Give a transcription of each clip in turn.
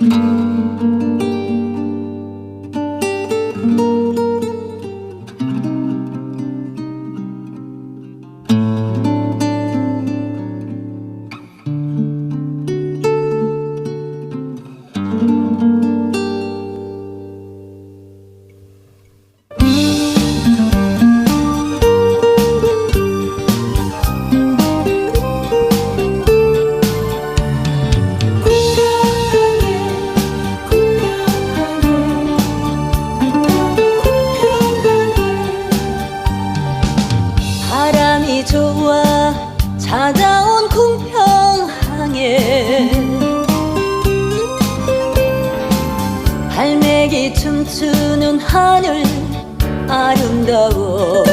Mm-hmm. 찾아온 궁평항에 할매기 춤추는 하늘 아름다워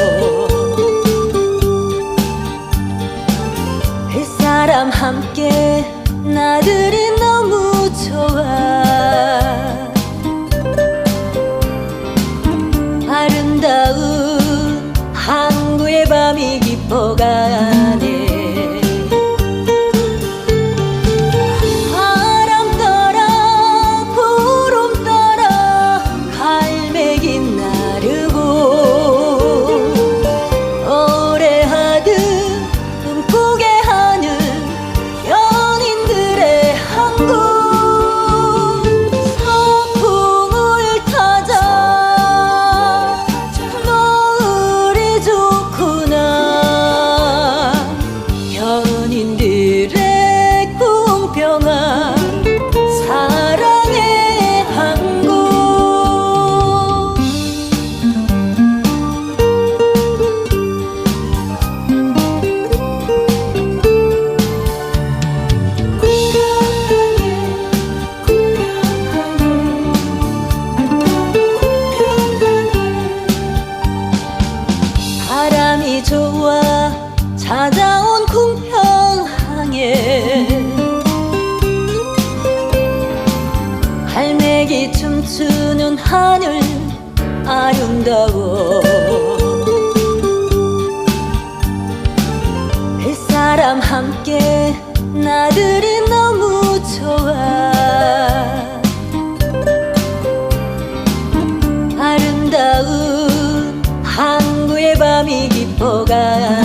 햇사람 함께 나들이 너무 좋아 아름다운 항구의 밤이 깊어가 찾아온 궁평항에 할매기 춤추는 하늘 아름다워 그 사람 함께 나들이 너무 좋아 아름다운 항구의 밤이 깊어가